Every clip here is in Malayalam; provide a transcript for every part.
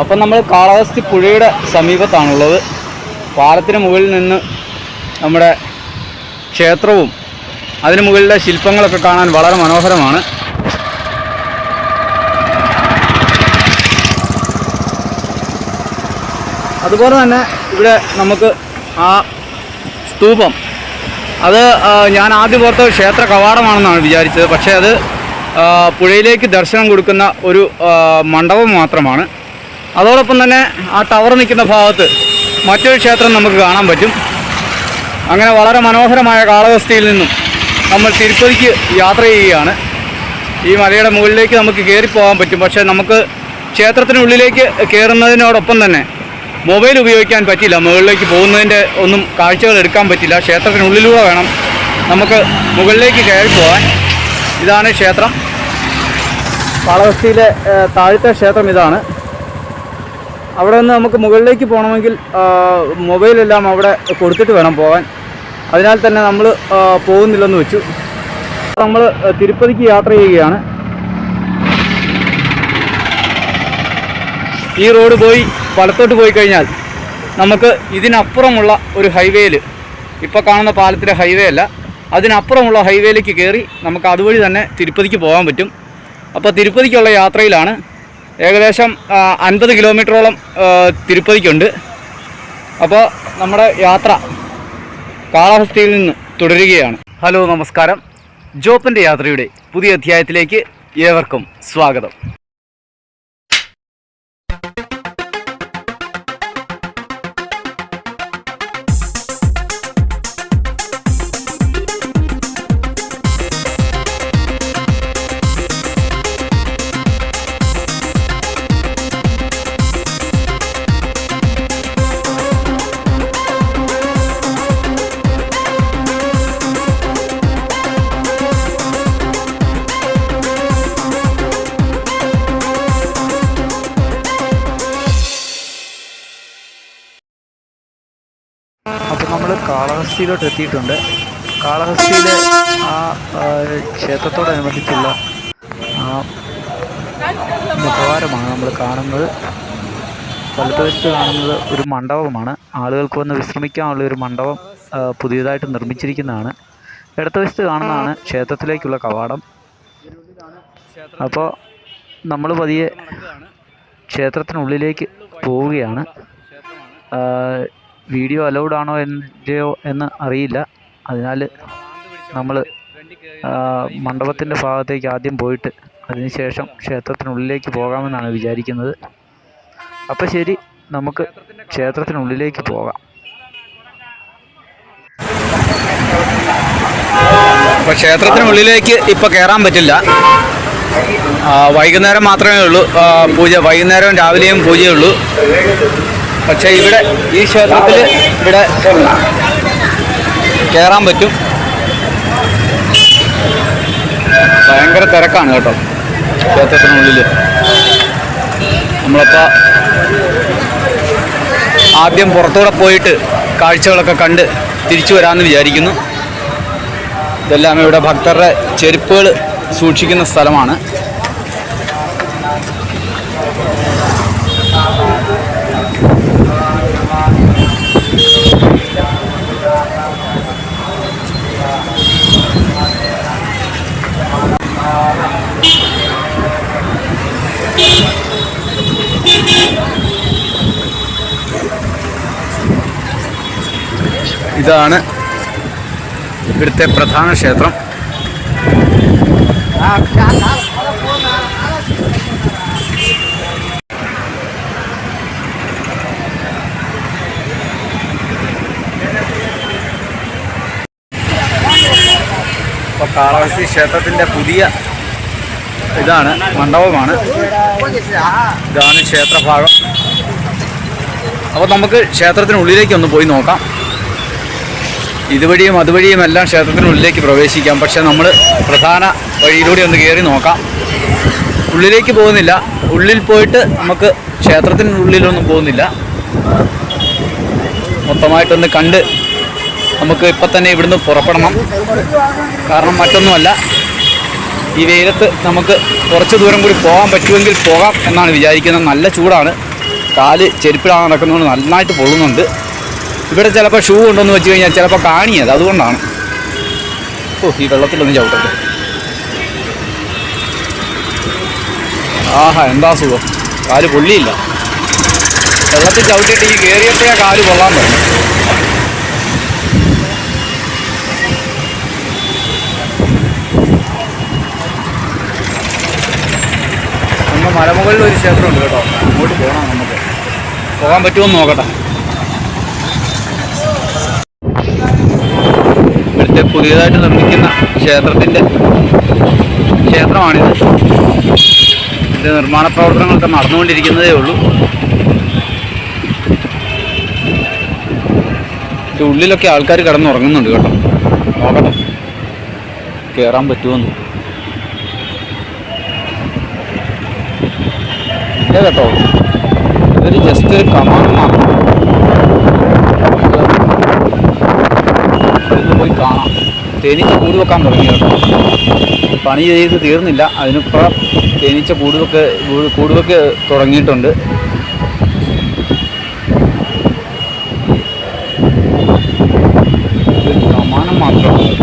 അപ്പം നമ്മൾ കാളഹസ്തി പുഴയുടെ സമീപത്താണുള്ളത്. പാലത്തിന് മുകളിൽ നിന്ന് നമ്മുടെ ക്ഷേത്രവും അതിന് മുകളിലെ ശില്പങ്ങളൊക്കെ കാണാൻ വളരെ മനോഹരമാണ്. അതുപോലെ തന്നെ ഇവിടെ നമുക്ക് ആ സ്തൂപം. അത് ഞാൻ ആദ്യം ഓർത്ത ക്ഷേത്ര കവാടമാണെന്നാണ് വിചാരിച്ചത്. പക്ഷേ അത് പുഴയിലേക്ക് ദർശനം കൊടുക്കുന്ന ഒരു മണ്ഡപം മാത്രമാണ്. അതോടൊപ്പം തന്നെ ആ ടവർ നിൽക്കുന്ന ഭാഗത്ത് മറ്റൊരു ക്ഷേത്രം നമുക്ക് കാണാൻ പറ്റും. അങ്ങനെ വളരെ മനോഹരമായ കാലാവസ്ഥയിൽ നിന്നും നമ്മൾ തിരുപ്പതിക്ക് യാത്ര ചെയ്യുകയാണ്. ഈ മലയുടെ മുകളിലേക്ക് നമുക്ക് കയറിപ്പോകാൻ പോകാൻ പറ്റും. പക്ഷേ നമുക്ക് ക്ഷേത്രത്തിനുള്ളിലേക്ക് കയറുന്നതിനോടൊപ്പം തന്നെ മൊബൈൽ ഉപയോഗിക്കാൻ പറ്റില്ല. മുകളിലേക്ക് പോകുന്നതിന്റെ ഒന്നും കാഴ്ചകൾ എടുക്കാൻ പറ്റില്ല. ക്ഷേത്രത്തിനുള്ളിലൂടെ വേണം നമുക്ക് മുകളിലേക്ക് കയറിപ്പോകാൻ പോകാൻ. ഇതാണ് ക്ഷേത്രം. കാളഹസ്തിയിലെ താഴ്ത്തെ താഴത്തെ ക്ഷേത്രം ഇതാണ്. അവിടെ നിന്ന് നമുക്ക് മുകളിലേക്ക് പോകണമെങ്കിൽ മൊബൈലെല്ലാം അവിടെ കൊടുത്തിട്ട് വേണം പോകാൻ. അതിനാൽ തന്നെ നമ്മൾ പോകുന്നില്ലെന്ന് വെച്ചു. നമ്മൾ തിരുപ്പതിക്ക് യാത്ര ചെയ്യുകയാണ്. ഈ റോഡ് പോയി വലത്തോട്ട് പോയി കഴിഞ്ഞാൽ നമുക്ക് ഇതിനപ്പുറമുള്ള ഒരു ഹൈവേയിൽ ഇപ്പോൾ കാണുന്ന പാലത്തിലെ ഹൈവേ അല്ല അതിനപ്പുറമുള്ള ഹൈവേയിലേക്ക് കയറി നമുക്ക് അതുവഴി തന്നെ തിരുപ്പതിക്ക് പോകാൻ പറ്റും. അപ്പോൾ തിരുപ്പതിക്കുള്ള യാത്രയിലാണ് ഏകദേശം അൻപത് കിലോമീറ്ററോളം തിരുപ്പതിക്കുണ്ട്. അപ്പോൾ നമ്മുടെ യാത്ര കാലാവസ്ഥയിൽ നിന്ന് തുടരുകയാണ്. ഹലോ നമസ്കാരം. ജോപ്പന്റെ യാത്രയുടെ പുതിയ അധ്യായത്തിലേക്ക് ഏവർക്കും സ്വാഗതം. നമ്മൾ കാളഹസ്തിയിലോട്ട് എത്തിയിട്ടുണ്ട് കാളഹസ്തിയിലെ ആ ക്ഷേത്രത്തോടനുബന്ധിച്ചുള്ള ആ മുഖവാരമാണ് നമ്മൾ കാണുന്നത്. വലത്തുവശത്ത് കാണുന്നത് ഒരു മണ്ഡപമാണ്. ആളുകൾക്ക് വന്ന് വിശ്രമിക്കാനുള്ള ഒരു മണ്ഡപം പുതിയതായിട്ട് നിർമ്മിച്ചിരിക്കുന്നതാണ്. ഇടത്തുവശത്ത് കാണുന്നതാണ് ക്ഷേത്രത്തിലേക്കുള്ള കവാടം. അപ്പോൾ നമ്മൾ പതിയെ ക്ഷേത്രത്തിനുള്ളിലേക്ക് പോവുകയാണ്. വീഡിയോ അലൗഡ് ആണോ എന്റെയോ എന്ന് അറിയില്ല. അതിനാൽ നമ്മൾ മണ്ഡപത്തിന്റെ ഭാഗത്തേക്ക് ആദ്യം പോയിട്ട് അതിനുശേഷം ക്ഷേത്രത്തിനുള്ളിലേക്ക് പോകാമെന്നാണ് വിചാരിക്കുന്നത്. അപ്പോൾ ശരി നമുക്ക് ക്ഷേത്രത്തിനുള്ളിലേക്ക് പോകാം. അപ്പോൾ ക്ഷേത്രത്തിനുള്ളിലേക്ക് ഇപ്പോൾ കയറാൻ പറ്റില്ല. വൈകുന്നേരം മാത്രമേ ഉള്ളൂ. പൂജ വൈകുന്നേരവും രാവിലെയും പൂജയുള്ളൂ പക്ഷേ ഇവിടെ ഈ ക്ഷേത്രത്തിൽ ഇവിടെ കയറാൻ പറ്റും. ഭയങ്കര തിരക്കാണ് കേട്ടോ ക്ഷേത്രത്തിനുള്ളിൽ നമ്മളപ്പോൾ ആദ്യം പുറത്തൂടെ പോയിട്ട് കാഴ്ചകളൊക്കെ കണ്ട് തിരിച്ചു വരാമെന്ന് വിചാരിക്കുന്നു. ഇതെല്ലാം ഇവിടെ ഭക്തരുടെ ചെരുപ്പുകൾ സൂക്ഷിക്കുന്ന സ്ഥലമാണ്. ഇതാണ് ഇവിടുത്തെ പ്രധാന ക്ഷേത്രം. ഇപ്പോൾ കാളഹസ്തി പുതിയ ഇതാണ് മണ്ഡപമാണ്. ഇതാണ് ക്ഷേത്രഭാഗം. അപ്പോൾ നമുക്ക് ക്ഷേത്രത്തിനുള്ളിലേക്ക് ഒന്ന് പോയി നോക്കാം. ഇതുവഴിയും അതുവഴിയും എല്ലാം ക്ഷേത്രത്തിനുള്ളിലേക്ക് പ്രവേശിക്കാം. പക്ഷെ നമ്മൾ പ്രധാന വഴിയിലൂടെ ഒന്ന് കയറി നോക്കാം. ഉള്ളിലേക്ക് പോകുന്നില്ല. ഉള്ളിൽ പോയിട്ട് നമുക്ക് ക്ഷേത്രത്തിനുള്ളിലൊന്നും പോകുന്നില്ല. മൊത്തമായിട്ടൊന്ന് കണ്ട് നമുക്ക് ഇപ്പം തന്നെ ഇവിടുന്ന് പുറപ്പെടണം. കാരണം മറ്റൊന്നുമല്ല ഈ വെയിലത്ത് നമുക്ക് കുറച്ച് ദൂരം കൂടി പോകാൻ പറ്റുമെങ്കിൽ പോകാം എന്നാണ് വിചാരിക്കുന്നത്. നല്ല ചൂടാണ്. കാൽ ചെരുപ്പിലാണ് നടക്കുന്നതുകൊണ്ട് നന്നായിട്ട് പൊള്ളുന്നുണ്ട്. ഇവിടെ ചിലപ്പോൾ ഷൂ ഉണ്ടെന്ന് വെച്ച് കഴിഞ്ഞാൽ ചിലപ്പോൾ കാണിയത് അതുകൊണ്ടാണ്. ഓ ഈ വെള്ളത്തിലൊന്നും ചവിട്ടത് ആഹാ എന്താ സുഖം? കാൽ പൊള്ളിയില്ല. വെള്ളത്തിൽ ചവിട്ടിയിട്ട് ഈ കയറിയപ്പോഴേ കാൽ കൊള്ളാൻ ഒന്ന് മലമുകളിൽ ഒരു ക്ഷേത്രമുണ്ട് കേട്ടോ. അങ്ങോട്ട് പോകണം നമുക്ക്. പോകാൻ പറ്റുമോ എന്ന് നോക്കട്ടെ. പുതിയതായിട്ട് നിർമ്മിക്കുന്ന ക്ഷേത്രത്തിന്റെ ക്ഷേത്രമാണിത്. ഇതിന്റെ നിർമ്മാണ പ്രവർത്തനങ്ങളൊക്കെ നടന്നുകൊണ്ടിരിക്കുന്നതേ ഉള്ളൂ. ഉള്ളിലൊക്കെ ആൾക്കാർ കിടന്നുറങ്ങുന്നുണ്ട് കേട്ടോ. നോക്കട്ടെ. കയറാൻ പറ്റുമെന്ന്. ഇല്ല കേട്ടോ. ഇതൊരു ജസ്റ്റ് ഒരു കമാൻഡ് മാത്രം. തേനീച്ച കൂട് വെക്കാൻ തുടങ്ങി കേട്ടോ പണി ചെയ്ത് തീർന്നില്ല. അതിനിപ്പുറം തേനീച്ച കൂട് വെക്ക് തുടങ്ങിയിട്ടുണ്ട്. കമാനം മാത്രമാണ്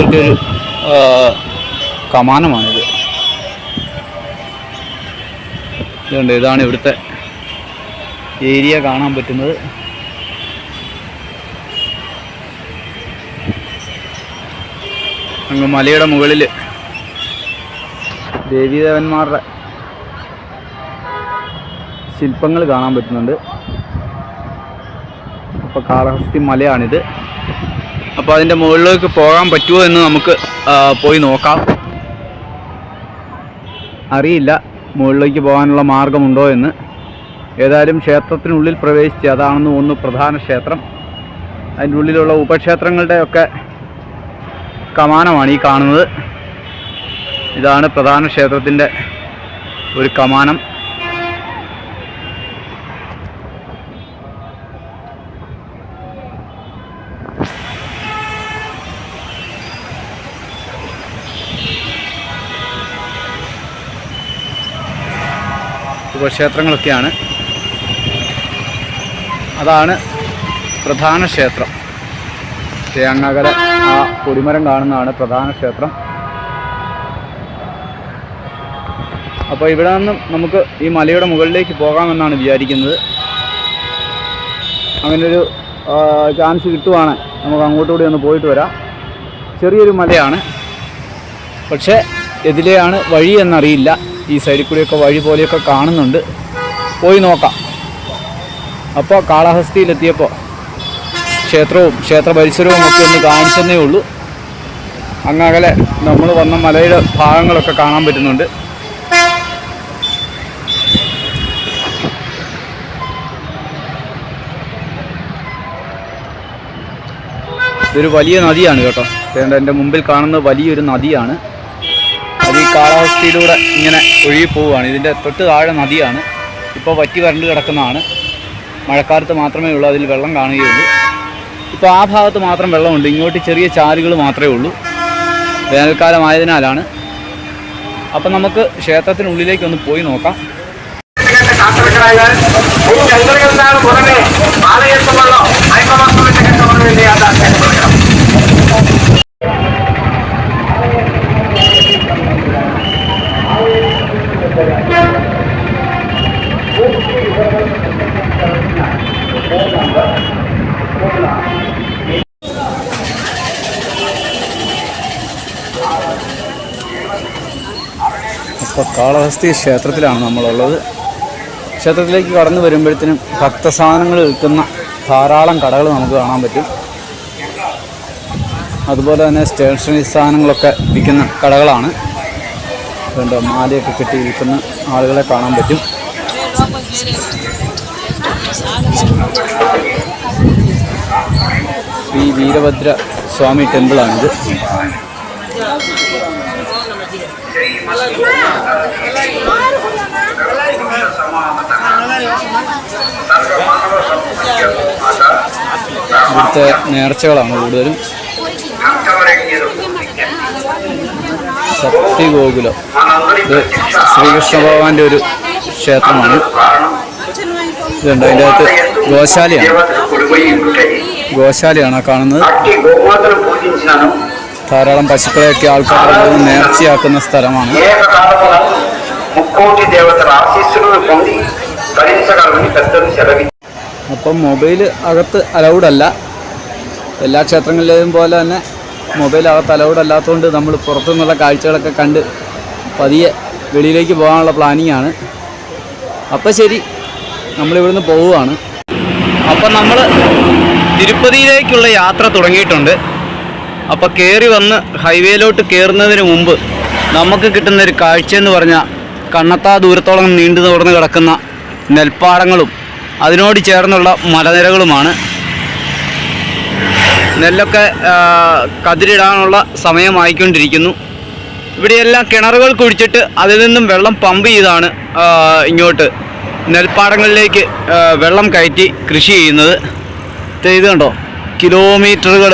ആ, കമാനമാണിത്. ഇതുണ്ട് ഇതാണ് ഇവിടുത്തെ ഏരിയ കാണാൻ പറ്റുന്നത്. അങ്ങ് മലയുടെ മുകളിൽ ദേവീദേവന്മാരുടെ ശില്പങ്ങൾ കാണാൻ പറ്റുന്നുണ്ട്. അപ്പോൾ കാളഹസ്തി മലയാണിത്. അപ്പോൾ അതിന്റെ മുകളിലേക്ക് പോകാൻ പറ്റുമോ എന്ന് നമുക്ക് പോയി നോക്കാം. അറിയില്ല മുകളിലേക്ക് പോകാനുള്ള മാർഗമുണ്ടോ എന്ന്. ഏതായാലും ക്ഷേത്രത്തിനുള്ളിൽ പ്രവേശിച്ച് അതാണെന്ന് ഒന്ന് പ്രധാന ക്ഷേത്രം. അതിന്റെ ഉള്ളിലുള്ള ഉപക്ഷേത്രങ്ങളുടെയൊക്കെ കമാനമാണ് ഈ കാണുന്നത്. ഇതാണ് പ്രധാന ക്ഷേത്രത്തിന്റെ ഒരു കമാനം. ഉപക്ഷേത്രങ്ങളൊക്കെയാണ്. അതാണ് പ്രധാന ക്ഷേത്രം. തേങ്ങകര ആ കൊടിമരം കാണുന്നതാണ് പ്രധാന ക്ഷേത്രം. അപ്പോൾ ഇവിടെ നിന്നും നമുക്ക് ഈ മലയുടെ മുകളിലേക്ക് പോകാമെന്നാണ് വിചാരിക്കുന്നത്. അങ്ങനൊരു ചാൻസ് കിട്ടുവാണ്. നമുക്ക് അങ്ങോട്ടുകൂടി ഒന്ന് പോയിട്ട് വരാം. ചെറിയൊരു മലയാണ്. പക്ഷേ എതിലെയാണ് വഴി എന്നറിയില്ല. ഈ സൈഡിൽ കൂടിയൊക്കെ വഴി പോലെയൊക്കെ കാണുന്നുണ്ട്. പോയി നോക്കാം. അപ്പോൾ കാളഹസ്തിയിലെത്തിയപ്പോൾ ക്ഷേത്രവും ക്ഷേത്ര പരിസരവും ഒക്കെ ഒന്ന് കാണിച്ചെന്നേ ഉള്ളൂ. അങ്ങകലെ നമ്മൾ വന്ന മലയുടെ ഭാഗങ്ങളൊക്കെ കാണാൻ പറ്റുന്നുണ്ട്. ഇതൊരു വലിയ നദിയാണ് കേട്ടോ. എന്റെ മുമ്പിൽ കാണുന്ന വലിയൊരു നദിയാണ്. അത് ഈ കാലാവസ്ഥയിലൂടെ ഇങ്ങനെ ഒഴുകി പോവുകയാണ്. ഇതിന്റെ തൊട്ട് താഴെ നദിയാണ്. ഇപ്പോൾ വറ്റി വരണ്ട് കിടക്കുന്നതാണ്. മഴക്കാലത്ത് മാത്രമേ ഉള്ളൂ അതിൽ വെള്ളം കാണുകയുള്ളൂ ഇപ്പോൾ ആ ഭാഗത്ത് മാത്രം വെള്ളമുണ്ട്. ഇങ്ങോട്ട് ചെറിയ ചാലുകൾ മാത്രമേ ഉള്ളൂ. വേനൽക്കാലമായതിനാലാണ് അപ്പം നമുക്ക് ക്ഷേത്രത്തിനുള്ളിലേക്ക് ഒന്ന് പോയി നോക്കാം. പുറമെ ആലയത്തുള്ള ഇപ്പോൾ കാളഹസ്തി ക്ഷേത്രത്തിലാണ് നമ്മളുള്ളത്. ക്ഷേത്രത്തിലേക്ക് കടന്നു വരുമ്പോഴത്തേനും ഭക്തസാധനങ്ങൾ വിൽക്കുന്ന ധാരാളം കടകൾ നമുക്ക് കാണാൻ പറ്റും. അതുപോലെ തന്നെ സ്റ്റേഷനറി സാധനങ്ങളൊക്കെ വിൽക്കുന്ന കടകളാണ്. അതുകൊണ്ട് മാലയൊക്കെ കെട്ടി ആളുകളെ കാണാൻ പറ്റും. ശ്രീ വീരഭദ്ര സ്വാമി ടെമ്പിളാണിത്. ഇവിടുത്തെ നേർച്ചകളാണ് കൂടുതലും. ശക്തിഗോകുലം ഇത് ശ്രീകൃഷ്ണ ഭഗവാന്റെ ഒരു ക്ഷേത്രമാണ്. ഇതുണ്ട്. അതിന്റെ അകത്ത് ഗോശാലയാണ്. ഗോശാലയാണ് കാണുന്നത്. ധാരാളം പശുക്കളെയൊക്കെ ആൾക്കാർ നേർച്ചയാക്കുന്ന സ്ഥലമാണ്. അപ്പം മൊബൈൽ അകത്ത് അലൗഡ് അല്ല. എല്ലാ ക്ഷേത്രങ്ങളിലേതും പോലെ തന്നെ മൊബൈൽ അകത്ത് അലൗഡ് അല്ലാത്തതുകൊണ്ട് നമ്മൾ പുറത്തുനിന്നുള്ള കാഴ്ചകളൊക്കെ കണ്ട് പതിയെ വെളിയിലേക്ക് പോകാനുള്ള പ്ലാനിങ് ആണ്. അപ്പം ശരി നമ്മളിവിടുന്ന് പോവുകയാണ് അപ്പം നമ്മൾ തിരുപ്പതിയിലേക്കുള്ള യാത്ര തുടങ്ങിയിട്ടുണ്ട്. അപ്പോൾ കയറി വന്ന് ഹൈവേയിലോട്ട് കയറുന്നതിന് മുമ്പ് നമുക്ക് കിട്ടുന്ന ഒരു കാഴ്ച എന്ന് പറഞ്ഞാൽ കണ്ണത്താ ദൂരത്തോളം നീണ്ടു തുറന്ന് കിടക്കുന്ന നെൽപ്പാടങ്ങളും അതിനോട് ചേർന്നുള്ള മലനിരകളുമാണ്. നെല്ലൊക്കെ കതിരിടാനുള്ള സമയമായിക്കൊണ്ടിരിക്കുന്നു. ഇവിടെയെല്ലാം കിണറുകൾ കുഴിച്ചിട്ട് അതിൽ നിന്നും വെള്ളം പമ്പ് ചെയ്താണ് ഇങ്ങോട്ട് നെൽപ്പാടങ്ങളിലേക്ക് വെള്ളം കയറ്റി കൃഷി ചെയ്യുന്നത്. ഇത് കണ്ടോ? കിലോമീറ്ററുകൾ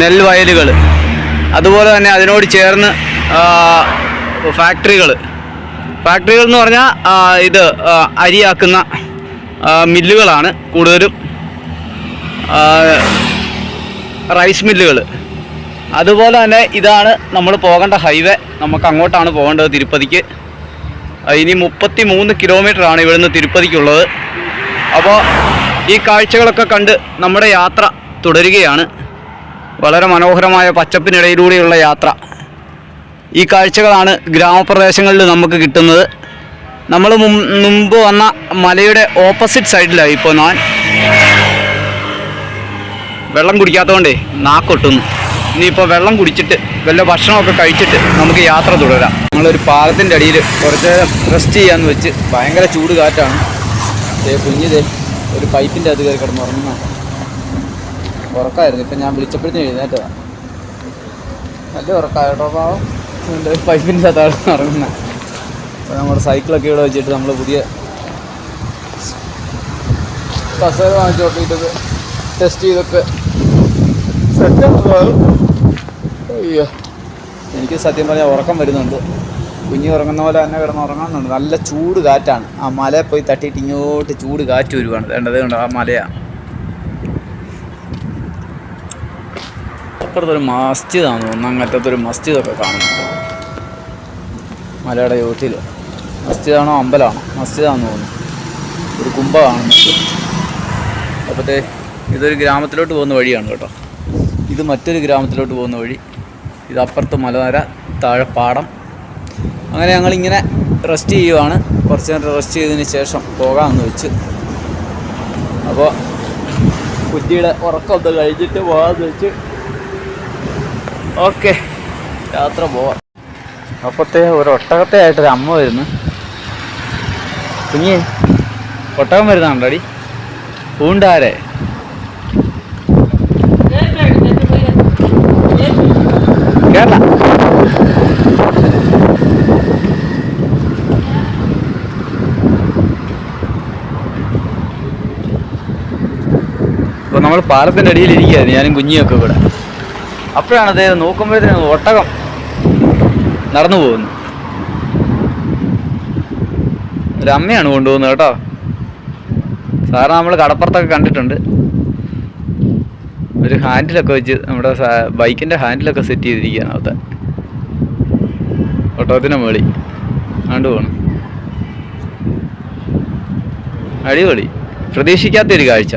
നെൽവയലുകൾ അതുപോലെ തന്നെ അതിനോട് ചേർന്ന് ഫാക്ടറികൾ ഫാക്ടറികൾ എന്ന് പറഞ്ഞാൽ ഇത് അരിയാക്കുന്ന മില്ലുകളാണ് കൂടുതലും. റൈസ് മില്ലുകൾ അതുപോലെ തന്നെ ഇതാണ് നമ്മൾ പോകേണ്ട ഹൈവേ നമുക്ക് അങ്ങോട്ടാണ് പോകേണ്ടത് തിരുപ്പതിക്ക്. ഇനി മുപ്പത്തി മൂന്ന് കിലോമീറ്റർ ആണ് ഇവിടുന്ന് തിരുപ്പതിക്കുള്ളത്. അപ്പോൾ ഈ കാഴ്ചകളൊക്കെ കണ്ട് നമ്മുടെ യാത്ര തുടരുകയാണ്. വളരെ മനോഹരമായ പച്ചപ്പിനിടയിലൂടെയുള്ള യാത്ര. ഈ കാഴ്ചകളാണ് ഗ്രാമപ്രദേശങ്ങളിൽ നമുക്ക് കിട്ടുന്നത്. നമ്മൾ മുമ്പ് വന്ന മലയുടെ ഓപ്പോസിറ്റ് സൈഡിലാണ് ഇപ്പോൾ ഞാൻ. വെള്ളം കുടിക്കാത്തതുകൊണ്ടേ നാക്കൊട്ടുന്നു ഇനിയിപ്പോൾ വെള്ളം കുടിച്ചിട്ട് വല്ല ഭക്ഷണമൊക്കെ കഴിച്ചിട്ട് നമുക്ക് യാത്ര തുടരാം. നമ്മളൊരു പാലത്തിന്റെ അടിയിൽ കുറച്ച് റെസ്റ്റ് ചെയ്യാമെന്ന് വെച്ച് ഭയങ്കര ചൂട് കാറ്റാണ്. ദേ കുഞ്ഞിതേ ഒരു പൈപ്പിന്റെ അത് കയറി കിടന്ന് ഉറങ്ങുന്ന. ഉറക്കമായിരുന്നു ഇപ്പം ഞാൻ വിളിച്ചപ്പോഴത്തേന് എഴുന്നേറ്റതാണ് നല്ല ഉറക്കായിട്ടോ പാവം. പൈപ്പിന്റെ അകത്താണ് ഇറങ്ങുന്നത് അപ്പോൾ നമ്മുടെ സൈക്കിളൊക്കെ ഇവിടെ വെച്ചിട്ട് നമ്മൾ പുതിയ കസേര വാങ്ങിച്ചു നോക്കിയിട്ടത് ടെസ്റ്റ് ചെയ്തൊക്കെ എനിക്ക് സത്യം പറഞ്ഞാൽ ഉറക്കം വരുന്നുണ്ട്. കുഞ്ഞി ഉറങ്ങുന്ന പോലെ തന്നെ കിടന്ന് ഉറങ്ങുന്നുണ്ട്. നല്ല ചൂട് കാറ്റാണ്. ആ മല പോയി തട്ടിയിട്ട് ഇങ്ങോട്ട് ചൂട് കാറ്റ് വരുവാണ്. വേണ്ടത് കണ്ടോ? ആ മലയാണ് അപ്പുറത്തൊരു മസ്ജിദാണ് തോന്നുന്നു. ഒരു മസ്ജിദൊക്കെ കാണുന്നുണ്ട്. മലയുടെ ചോട്ടിൽ മസ്ജിദാണോ അമ്പലമാണോ? മസ്ജിദാണെന്ന് തോന്നുന്നു. ഒരു കാണുന്നുണ്ട്. അപ്പോഴത്തെ ഇതൊരു ഗ്രാമത്തിലോട്ട് പോകുന്ന വഴിയാണ് കേട്ടോ. ഇത് മറ്റൊരു ഗ്രാമത്തിലോട്ട് പോകുന്ന വഴി. ഇത് അപ്പുറത്ത് മലനിര താഴെ പാടം. അങ്ങനെ ഞങ്ങളിങ്ങനെ റെസ്റ്റ് ചെയ്യുവാണ്. കുറച്ച് നേരം റെസ്റ്റ് ചെയ്തതിന് ശേഷം പോകാമെന്ന് വെച്ച്. അപ്പോൾ കുറ്റിയുടെ ഉറക്കമൊക്കെ കഴിഞ്ഞിട്ട് പോകാമെന്ന് വെച്ച്. ഓക്കെ യാത്ര പോവാം. അപ്പത്തെ ഒരു ഒട്ടകത്തെ ആയിട്ടൊരു അമ്മ വരുന്നു. കുഞ്ഞേ ഒട്ടകം വരുന്നുണ്ടോ അടി പൂണ്ടാരെ കേരള അപ്പോൾ നമ്മൾ പാലത്തിന്റെ അടിയിൽ ഇരിക്കുകയായിരുന്നു ഞാനും കുഞ്ഞിയൊക്കെ കൂടെ. അപ്പോഴാണ് അദ്ദേഹം നോക്കുമ്പോഴത്തേനും ഒട്ടകം നടന്നു പോകുന്നു. ഒരു അമ്മയാണ് കൊണ്ടുപോകുന്നത് കേട്ടോ. സാറിന് നമ്മൾ കടപ്പുറത്തൊക്കെ കണ്ടിട്ടുണ്ട്. ഒരു ഹാൻഡിലൊക്കെ വെച്ച് നമ്മുടെ ബൈക്കിന്റെ ഹാൻഡിലൊക്കെ സെറ്റ് ചെയ്തിരിക്കുകയാണ് അവിടുത്തെ ഒട്ടകത്തിന്റെ മേളി കണ്ടു പോകണം അടിപൊളി. പ്രതീക്ഷിക്കാത്തൊരു കാഴ്ച.